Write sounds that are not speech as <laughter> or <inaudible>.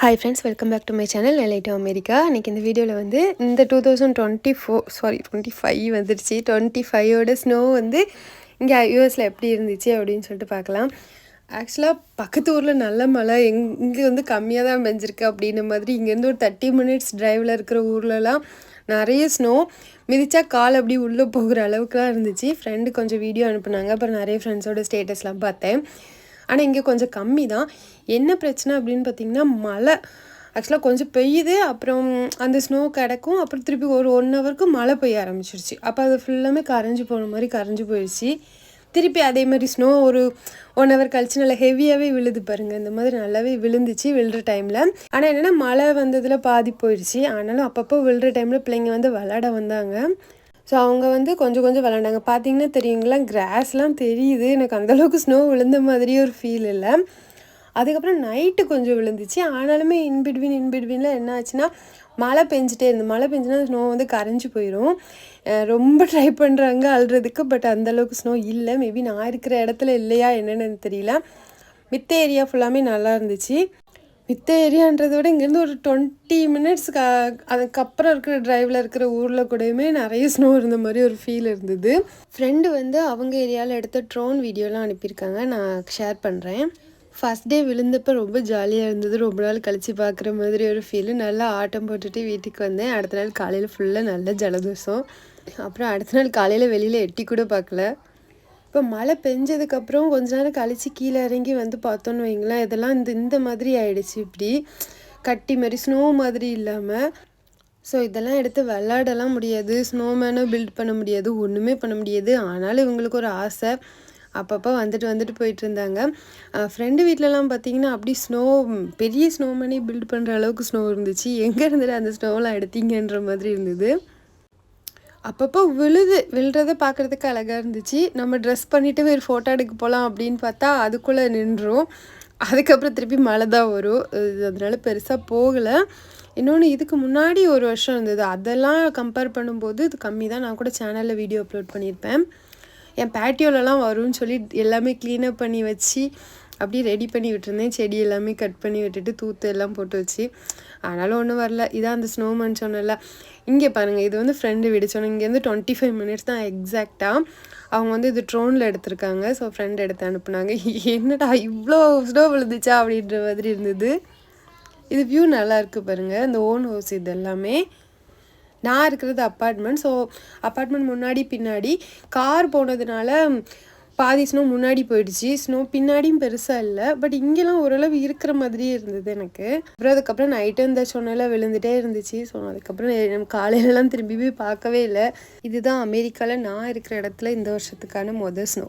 Hi friends welcome back to my channel LI to America இன்றைக்கி இந்த வீடியோவில் வந்து இந்த two thousand twenty four sorry twenty five வந்துடுச்சு டுவெண்ட்டி ஃபைவோட ஸ்னோ வந்து இங்கே யூஎஸில் எப்படி இருந்துச்சு அப்படின்னு சொல்லிட்டு பார்க்கலாம். ஆக்சுவலாக பக்கத்து ஊரில் நல்ல மழை எங் இங்கே வந்து கம்மியாக தான் பெஞ்சிருக்கு அப்படின்ன மாதிரி இங்கேருந்து ஒரு தேர்ட்டி மினிட்ஸ் டிரைவில் இருக்கிற ஊர்லலாம் நிறைய ஸ்னோ மிதிச்சா கால் அப்படி உள்ளே போகிற அளவுக்குலாம் இருந்துச்சு. ஃப்ரெண்டு கொஞ்சம் வீடியோ அனுப்புனாங்க. அப்புறம் நிறைய ஃப்ரெண்ட்ஸோட ஸ்டேட்டஸ்லாம் பார்த்தேன். ஆனால் இங்கே கொஞ்சம் கம்மி தான் என்ன பிரச்சனை அப்படின்னு பார்த்தீங்கன்னா மழை. ஆக்சுவலாக கொஞ்சம் பெய்யுது. அப்புறம் அந்த ஸ்னோ கிடக்கும். அப்புறம் திருப்பி ஒரு ஒன் ஹவருக்கு மழை பெய்ய ஆரம்பிச்சிருச்சு. அப்போ அது ஃபுல்லாமே கரைஞ்சி போன மாதிரி கரைஞ்சி போயிடுச்சு திருப்பி அதே மாதிரி ஸ்னோ ஒரு ஒன் ஹவர் கழிச்சு நல்லா ஹெவியாகவே விழுது பாருங்கள் இந்த மாதிரி நல்லாவே விழுந்துச்சு விழுற டைமில் ஆனால் என்னென்னா மழை வந்ததில் பாதி போயிடுச்சு ஆனாலும் அப்பப்போ விழுற டைமில் பிள்ளைங்க வந்து விளாட வந்தாங்க. ஸோ அவங்க வந்து கொஞ்சம் கொஞ்சம் விளாண்டாங்க பார்த்தீங்கன்னா தெரியுங்களா? கிராஸ்லாம் தெரியுது. எனக்கு அந்தளவுக்கு ஸ்னோ விழுந்த மாதிரியே ஒரு ஃபீல் இல்லை. அதுக்கப்புறம் நைட்டு கொஞ்சம் விழுந்துச்சு. ஆனாலுமே இன்பிட்வீன் இன்பிட்வீனில் என்ன ஆச்சுன்னா மழை பெஞ்சிட்டே இருந்து மழை பெஞ்சுனா ஸ்னோ வந்து கரைஞ்சி போயிடும் ரொம்ப <laughs> ட்ரை பண்ணுறாங்க அழுறதுக்கு பட் அந்தளவுக்கு ஸ்னோ இல்லை. மேபி நான் இருக்கிற இடத்துல இல்லையா என்னென்னு தெரியல. மித்த ஏரியா ஃபுல்லாமே நல்லா இருந்துச்சு. மித்த ஏரியான்றதை விட இங்கேருந்து ஒரு டுவெண்ட்டி மினிட்ஸ் க அதுக்கப்புறம் இருக்கிற டிரைவில் இருக்கிற ஊரில் கூடயுமே நிறைய ஸ்னோ இருந்த மாதிரி ஒரு ஃபீல் இருந்தது. ஃப்ரெண்டு வந்து அவங்க ஏரியாவில் எடுத்த ட்ரோன் வீடியோலாம் அனுப்பியிருக்காங்க. நான் ஷேர் பண்ணுறேன் ஃபஸ்ட் டே விழுந்தப்போ ரொம்ப ஜாலியாக இருந்தது. ரொம்ப நாள் கழித்து பார்க்குற மாதிரி ஒரு ஃபீலு நல்லா ஆட்டம் போட்டுட்டு வீட்டுக்கு வந்தேன். அடுத்த நாள் காலையில் ஃபுல்லாக நல்ல ஜலதோஷம். அப்புறம் அடுத்த நாள் காலையில் வெளியில் எட்டி கூட பார்க்கல. இப்போ மழை பெஞ்சதுக்கப்புறம் கொஞ்ச நேரம் கழித்து கீழே இறங்கி வந்து பார்த்தோன்னு வைங்களேன் இதெல்லாம் இந்த இந்த மாதிரி ஆயிடுச்சு இப்படி. கட்டி மாதிரி ஸ்னோ மாதிரி இல்லாமல் ஸோ இதெல்லாம் எடுத்து விளாடலாம் முடியாது. ஸ்னோமேனும் பில்ட் பண்ண முடியாது. ஒன்றுமே பண்ண முடியாது. ஆனாலும் இவங்களுக்கு ஒரு ஆசை. அப்பப்போ வந்துட்டு வந்துட்டு போயிட்டு இருந்தாங்க. ஃப்ரெண்டு வீட்டிலலாம் பார்த்தீங்கன்னா அப்படி ஸ்னோ பெரிய ஸ்னோமேனே பில்ட் பண்ணுற அளவுக்கு ஸ்னோ இருந்துச்சு. எங்கே இருந்துட்டு அந்த ஸ்னோலாம் எடுத்தீங்கன்ற மாதிரி இருந்தது. அப்பப்போ விழுது விழுறத பார்க்குறதுக்கு அழகாக இருந்துச்சு. நம்ம ட்ரெஸ் பண்ணிவிட்டு ஒரு ஃபோட்டோ எடுக்க போகலாம் அப்படின்னு பார்த்தா அதுக்குள்ளே நின்றும் அதுக்கப்புறம் திருப்பி மழை தான் வரும். அதனால் பெருசாக போகலை. இன்னொன்று இதுக்கு முன்னாடி ஒரு வருஷம் இருந்தது. அதெல்லாம் கம்பேர் பண்ணும்போது இது கம்மி தான். நான் கூட சேனலில் வீடியோ அப்லோட் பண்ணியிருப்பேன். என் பேட்டியோலலாம் வரும்னு சொல்லி எல்லாமே க்ளீனப் பண்ணி வச்சு அப்படியே ரெடி பண்ணி விட்டுருந்தேன். செடி எல்லாமே கட் பண்ணி விட்டுட்டு தூத்து எல்லாம் போட்டு வச்சு. ஆனாலும் ஒன்றும் வரல. இதான் அந்த ஸ்னோமேன் சொன்னல இங்கே பாருங்கள் இது வந்து ஃப்ரெண்டு வீடு இங்கேருந்து டுவெண்ட்டி ஃபைவ் மினிட்ஸ் தான் எக்ஸாக்டாக அவங்க வந்து இது ட்ரோனில் எடுத்திருக்காங்க. ஸோ ஃப்ரெண்ட் எடுத்து அனுப்புனாங்க. <laughs> என்னடா இவ்வளோ ஸ்னோ விழுந்துச்சா அப்படின்ற மாதிரி இருந்தது. இது வியூ நல்லா இருக்குது பாருங்கள் இந்த ஓன் ஹவுஸ் இது எல்லாமே நான் இருக்கிறது அப்பார்ட்மெண்ட் ஸோ அப்பார்ட்மெண்ட் முன்னாடி பின்னாடி கார் போனதுனால பாதி ஸ்னோ முன்னாடி போயிடுச்சு. ஸ்னோ பின்னாடியும் பெருசாக இல்லை. பட் இங்கெல்லாம் ஓரளவு இருக்கிற மாதிரியே இருந்தது எனக்கு. அப்புறம் அதுக்கப்புறம் நைட்டு இந்த சொன்னெல்லாம் விழுந்துட்டே இருந்துச்சு. ஸோ அதுக்கப்புறம் காலையிலலாம் திரும்பி போய் பார்க்கவே இல்லை. இதுதான் அமெரிக்காவில் நான் இருக்கிற இடத்துல இந்த வருஷத்துக்கான மொதல் ஸ்னோ